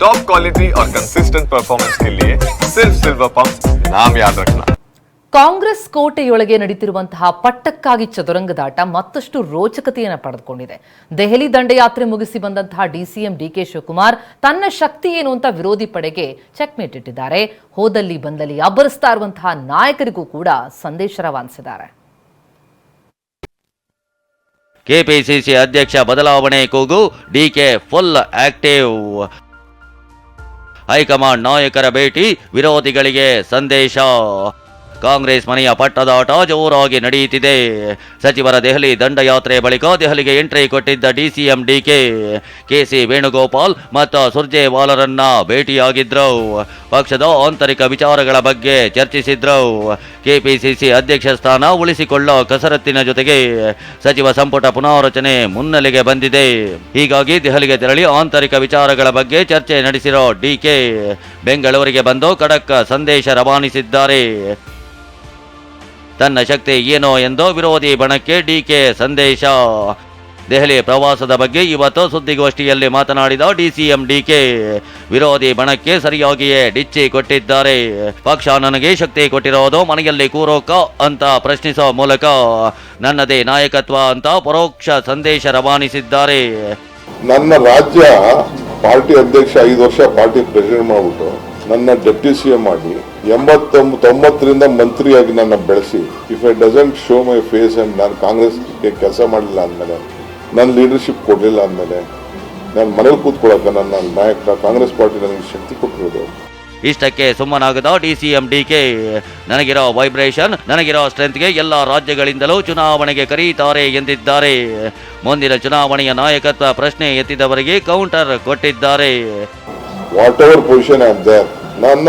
Top quality और consistent performance के लिए सिर्फ सिल्वर पंप नाम याद रखना ಕಾಂಗ್ರೆಸ್ ಕೋಟೆಯೊಳಗೆ ನಡೀತಿರುವಂತಹ ಪಟ್ಟಕ್ಕಾಗಿ ಚದುರಂಗದಾಟ ಮತ್ತಷ್ಟು ರೋಚಕತೆಯನ್ನು ಪಡೆದುಕೊಂಡಿದೆ ದೆಹಲಿ ದಂಡಯಾತ್ರೆ ಮುಗಿಸಿ ಬಂದಂತಹ ಡಿಸಿಎಂ ಡಿಕೆ ಶಿವಕುಮಾರ್ ತನ್ನ ಶಕ್ತಿ ಏನು ಅಂತ ವಿರೋಧಿ ಪಡೆಗೆ ಚೆಕ್ಮೇಟ್ ಇಟ್ಟಿದ್ದಾರೆ ಹೋದಲ್ಲಿ ಬಂದಲ್ಲಿ ಅಬ್ಬರಿಸ್ತಾ ಇರುವಂತಹ ನಾಯಕರಿಗೂ ಕೂಡ ಸಂದೇಶ ರವಾನಿಸಿದ್ದಾರೆ ಕೆಪಿಸಿಸಿ ಅಧ್ಯಕ್ಷ ಬದಲಾವಣೆ ಕೂಗು ಡಿಕೆ ಫುಲ್ ಆಕ್ಟಿವ್ ಹೈಕಮಾಂಡ್ ನಾಯಕರ ಭೇಟಿ ವಿರೋಧಿಗಳಿಗೆ ಸಂದೇಶ ಕಾಂಗ್ರೆಸ್ ಮನೆಯ ಪಟ್ಟದಾಟ ಜೋರಾಗಿ ನಡೆಯುತ್ತಿದೆ. ಸಚಿವರ ದೆಹಲಿ ದಂಡಯಾತ್ರೆ ಬಳಿಕ ದೆಹಲಿಗೆ ಎಂಟ್ರಿ ಕೊಟ್ಟಿದ್ದ ಡಿಸಿಎಂ ಡಿಕೆ ಕೆಸಿ ವೇಣುಗೋಪಾಲ್ ಮತ್ತು ಸುರ್ಜೇವಾಲರನ್ನ ಭೇಟಿಯಾಗಿದ್ರು ಪಕ್ಷದ ಆಂತರಿಕ ವಿಚಾರಗಳ ಬಗ್ಗೆ ಚರ್ಚಿಸಿದ್ರು ಕೆಪಿಸಿಸಿ ಅಧ್ಯಕ್ಷ ಸ್ಥಾನ ಉಳಿಸಿಕೊಳ್ಳೋ ಕಸರತ್ತಿನ ಜೊತೆಗೆ ಸಚಿವ ಸಂಪುಟ ಪುನಾರಚನೆ ಮುನ್ನೆಲೆಗೆ ಬಂದಿದೆ. ಹೀಗಾಗಿ ದೆಹಲಿಗೆ ತೆರಳಿ ಆಂತರಿಕ ವಿಚಾರಗಳ ಬಗ್ಗೆ ಚರ್ಚೆ ನಡೆಸಿರೋ ಡಿಕೆ ಬೆಂಗಳೂರಿಗೆ ಬಂದು ಖಡಕ್ ಸಂದೇಶ ರವಾನಿಸಿದ್ದಾರೆ. ತನ್ನ ಶಕ್ತಿ ಏನೋ ಎಂದು ವಿರೋಧಿ ಬಣಕ್ಕೆ ಡಿಕೆ ಸಂದೇಶ. ದೆಹಲಿ ಪ್ರವಾಸದ ಬಗ್ಗೆ ಇವತ್ತು ಸುದ್ದಿಗೋಷ್ಠಿಯಲ್ಲಿ ಮಾತನಾಡಿದ ಡಿಸಿಎಂ ಡಿಕೆ ವಿರೋಧಿ ಬಣಕ್ಕೆ ಸರಿಯಾಗಿಯೇ ಡಿಚ್ಚಿ ಕೊಟ್ಟಿದ್ದಾರೆ. ಪಕ್ಷ ನನಗೆ ಶಕ್ತಿ ಕೊಟ್ಟಿರೋದು ಮನೆಯಲ್ಲಿ ಕೂರೋಕ ಅಂತ ಪ್ರಶ್ನಿಸೋ ಮೂಲಕ ನನ್ನದೇ ನಾಯಕತ್ವ ಅಂತ ಪರೋಕ್ಷ ಸಂದೇಶ ರವಾನಿಸಿದ್ದಾರೆ. ನನ್ನ ರಾಜ್ಯ ಪಾರ್ಟಿ ಅಧ್ಯಕ್ಷ ಐದು ವರ್ಷ ಪಾರ್ಟಿ ಪ್ರೆಸಿಡೆಂಟ್ ಮಾಡ್ಬಿಟ್ಟು ನನ್ನ ಡೆಪ್ಟಿ ಸಿ ಎಂ ಮಾಡಿ ಎಂಬತ್ತೊಂಬ ತೊಂಬತ್ತರಿಂದ ಮಂತ್ರಿಯಾಗಿ ನನ್ನ ಬೆಳೆಸಿ if I doesn't show my face and ನಾನು ಕಾಂಗ್ರೆಸ್ಗೆ ಕೆಲಸ ಮಾಡಲಿಲ್ಲ ಅಂದಮೇಲೆ, ನನ್ನ ಲೀಡರ್ಶಿಪ್ ಕೊಡಲಿಲ್ಲ ಅಂದಮೇಲೆ, ನಾನು ಮನೇಲಿ ಕೂತ್ಕೊಳ್ಳೋಕೆ ನನ್ನ ನಾಯಕ ಕಾಂಗ್ರೆಸ್ ಪಾರ್ಟಿ ನನಗೆ ಶಕ್ತಿ ಕೊಟ್ಟಿರೋದು. ಇಷ್ಟಕ್ಕೆ ಸುಮ್ಮನಾಗದ D C M D K, ನನಗಿರೋ vibration ನನಗಿರೋ ಸ್ಟ್ರೆಂತ್ಗೆ ಎಲ್ಲ ರಾಜ್ಯಗಳಿಂದಲೂ ಚುನಾವಣೆಗೆ ಕರೀತಾರೆ ಎಂದಿದ್ದಾರೆ. ಮುಂದಿನ ಚುನಾವಣೆಯ ನಾಯಕತ್ವ ಪ್ರಶ್ನೆ ಎತ್ತಿದವರಿಗೆ ಕೌಂಟರ್ ಕೊಟ್ಟಿದ್ದಾರೆ. What ever position am there ನನ್ನ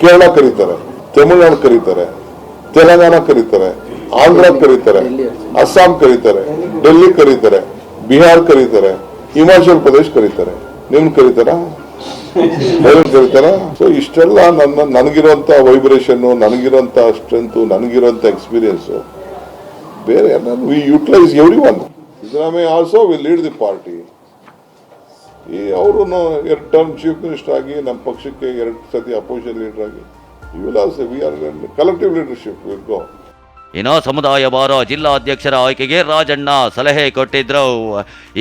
ಕೇರಳ ಕರೀತಾರೆ, ತಮಿಳ್ನಾಡು ಕರೀತಾರೆ, ತೆಲಂಗಾಣ ಕರೀತಾರೆ, ಆಂಧ್ರ ಕರೀತಾರೆ, ಅಸ್ಸಾಂ ಕರೀತಾರೆ, ಡೆಲ್ಲಿ ಕರೀತಾರೆ, ಬಿಹಾರ್ ಕರೀತಾರೆ, ಹಿಮಾಚಲ್ ಪ್ರದೇಶ್ ಕರೀತಾರೆ. ನಿಮ್ ಕರೀತಾರ? ಕರೀತಾರ? ಸೊ ಇಷ್ಟೆಲ್ಲ ನನ್ನ, ನನಗಿರುವಂತ ವೈಬ್ರೇಷನ್ ನನಗಿರುವಂತ ಸ್ಟ್ರೆಂತ್ ನನಗಿರುವಂತ ಎಕ್ಸ್ಪೀರಿಯನ್ಸ್ ಬೇರೆ we utilise every one Siddaramaiah also will lead the party ಈ ಅವರು ಎರಡು ಟರ್ಮ್ ಚೀಫ್ ಮಿನಿಸ್ಟರ್ ಆಗಿ ನಮ್ಮ ಪಕ್ಷಕ್ಕೆ ಎರಡು ಸತಿ ಅಪೋಸಿಷನ್ ಲೀಡರ್ ಆಗಿ we are collective leadership go ಇನ್ನು ಸಮುದಾಯವಾರ ಜಿಲ್ಲಾಧ್ಯಕ್ಷರ ಆಯ್ಕೆಗೆ ರಾಜಣ್ಣ ಸಲಹೆ ಕೊಟ್ಟಿದ್ರು.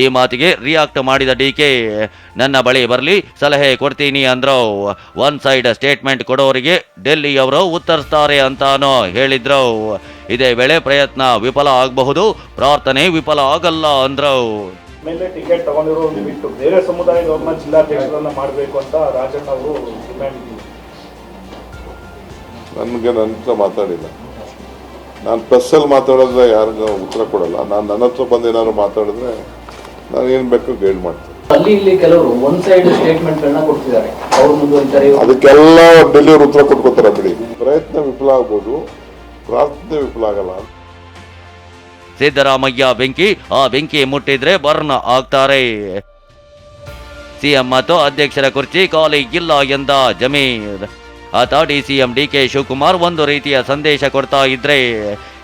ಈ ಮಾತಿಗೆ ರಿಯಾಕ್ಟ್ ಮಾಡಿದ ಡಿ ಕೆ, ನನ್ನ ಬಳಿ ಬರಲಿ, ಸಲಹೆ ಕೊಡ್ತೀನಿ ಅಂದ್ರು. ಒನ್ ಸೈಡ್ ಸ್ಟೇಟ್ಮೆಂಟ್ ಕೊಡೋರಿಗೆ ಡೆಲ್ಲಿಯವರು ಉತ್ತರಿಸ್ತಾರೆ ಅಂತಾನೋ ಹೇಳಿದ್ರು. ಇದೇ ವೇಳೆ ಪ್ರಯತ್ನ ವಿಫಲ ಆಗಬಹುದು, ಪ್ರಾರ್ಥನೆ ವಿಫಲ ಆಗಲ್ಲ ಅಂದ್ರು. ಮೇಲೆ ಟಿಕೆಟ್ ತಗೊಂಡಿರೋದು ಬಿಟ್ಟು ಬೇರೆ ಸಮುದಾಯದವ್ರನ್ನ ಜಿಲ್ಲಾಧ್ಯಕ್ಷರನ್ನ ಮಾಡಬೇಕು ಅಂತ ರಾಜಣ್ಣ ಅವರು ಡಿಮ್ಯಾಂಡ್ ನನಗೆ ನನ್ನ ಹತ್ರ ಮಾತಾಡಿಲ್ಲ. ನಾನು ಪ್ರೆಸ್ಸಲ್ಲಿ ಮಾತಾಡಿದ್ರೆ ಯಾರಿಗೂ ಉತ್ತರ ಕೊಡಲ್ಲ. ನಾನು ನನ್ನ ಹತ್ರ ಬಂದು ಏನಾದ್ರು ಮಾತಾಡಿದ್ರೆ ನಾನು ಏನು ಬೇಕು ಗೈಡ್ ಮಾಡ್ತೀನಿ. ಅಲ್ಲಿ ಇಲ್ಲಿ ಕೆಲವರು ಒನ್ ಸೈಡ್ ಸ್ಟೇಟ್ಮೆಂಟ್ಗಳನ್ನ ಕೊಡ್ತಿದ್ದಾರೆ. ಅವ್ರ ಮುಂದುವರಿತಾರೆ ಅದಕ್ಕೆಲ್ಲ ಡೆಲಿವರ್ ಉತ್ತರ ಕೊಟ್ಕೋತಾರೆ ಬಿಡಿ ಪ್ರಯತ್ನ ವಿಫಲ ಆಗ್ಬೋದು. ಪ್ರಾರ್ಥನೆ ವಿಫಲ ಆಗಲ್ಲ ಸಿದ್ದರಾಮಯ್ಯ ಬೆಂಕಿ, ಆ ಬೆಂಕಿ ಮುಟ್ಟಿದ್ರೆ ಬರ್ನ್ ಆಗ್ತಾರೆ. ಸಿಎಂ ಮತ್ತು ಅಧ್ಯಕ್ಷರ ಕುರ್ಚಿ ಖಾಲಿ ಇಲ್ಲ ಎಂದ ಜಮೀರ್. ಆತ ಡಿ ಕೆ ಶಿವಕುಮಾರ್ ಒಂದು ರೀತಿಯ ಸಂದೇಶ ಕೊಡ್ತಾ ಇದ್ರೆ.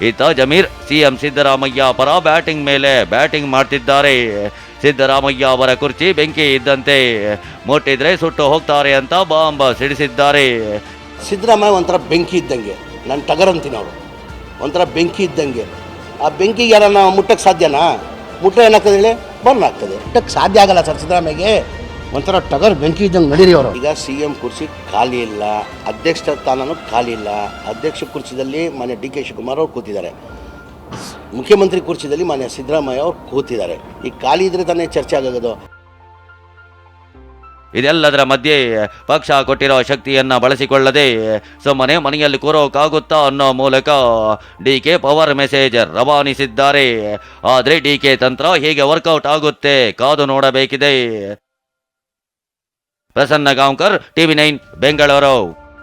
ಈತ ಜಮೀರ್, ಸಿಎಂ ಸಿದ್ದರಾಮಯ್ಯ ಪರ ಬ್ಯಾಟಿಂಗ್ ಮೇಲೆ ಬ್ಯಾಟಿಂಗ್ ಮಾಡ್ತಿದ್ದಾರೆ. ಸಿದ್ದರಾಮಯ್ಯ ಅವರ ಕುರ್ಚಿ ಬೆಂಕಿ ಇದ್ದಂತೆ. ಮುಟ್ಟಿದ್ರೆ ಸುಟ್ಟು ಹೋಗ್ತಾರೆ ಅಂತ ಬಾಂಬ್ ಸಿಡಿಸಿದ್ದಾರೆ. ಸಿದ್ದರಾಮಯ್ಯ ಒಂಥರ ಬೆಂಕಿ ಇದ್ದಂಗೆ. ನಾನು ಟಗರ್ ಅಂತೀನಿ ಅವರು. ಒಂಥರ ಬೆಂಕಿ ಇದ್ದಂಗೆ. ಆ ಬೆಂಕಿಗೆ ಯಾರನ್ನ ಮುಟ್ಟಕ್ಕೆ ಸಾಧ್ಯನಾ? ಮುಟ್ಟ ಏನಾಗ್ತದೆ ಹೇಳಿ? ಬರ್ನ್ ಆಗ್ತದೆ ಮುಟ್ಟಕ್ಕೆ ಸಾಧ್ಯ ಆಗಲ್ಲ ಸರ್ ಸಿದ್ದರಾಮಯ್ಯಗೆ. ಒಂಥರ ಟಗರ್ ಬೆಂಕಿ ಇದ್ದಂಗೆ ನಡೀರಿ ಅವರು. ಈಗ ಸಿ ಎಂ ಕುರ್ಚಿ ಖಾಲಿ ಇಲ್ಲ, ಅಧ್ಯಕ್ಷ ಸ್ಥಾನನೂ ಖಾಲಿ ಇಲ್ಲ. ಅಧ್ಯಕ್ಷ ಕುರ್ಚಿದಲ್ಲಿ ಮಾನ್ಯ ಡಿ ಕೆ ಶಿವಕುಮಾರ್ ಅವರು ಕೂತಿದ್ದಾರೆ. ಮುಖ್ಯಮಂತ್ರಿ ಕುರ್ಚಿದಲ್ಲಿ ಮಾನ್ಯ ಸಿದ್ದರಾಮಯ್ಯ ಅವರು ಕೂತಿದ್ದಾರೆ. ಈ ಖಾಲಿ ಇದ್ರೆ ತಾನೇ ಚರ್ಚೆ ಆಗೋದು. ಇದೆಲ್ಲದರ ಮಧ್ಯೆ ಪಕ್ಷ ಕೊಟ್ಟಿರೋ ಶಕ್ತಿಯನ್ನು ಬಳಸಿಕೊಳ್ಳದೆ ಸುಮ್ಮನೆ ಮನೆಯಲ್ಲಿ ಕೂರೋಕ್ಕಾಗುತ್ತಾ ಅನ್ನೋ ಮೂಲಕ ಡಿ ಕೆ ಪವರ್ ಮೆಸೇಜ್ ರವಾನಿಸಿದ್ದಾರೆ. ಆದರೆ ಡಿ ಕೆ ತಂತ್ರ ಹೇಗೆ ವರ್ಕೌಟ್ ಆಗುತ್ತೆ, ಕಾದು ನೋಡಬೇಕಿದೆ. Prasanna Gaonkar, TV nine, Bengaluru.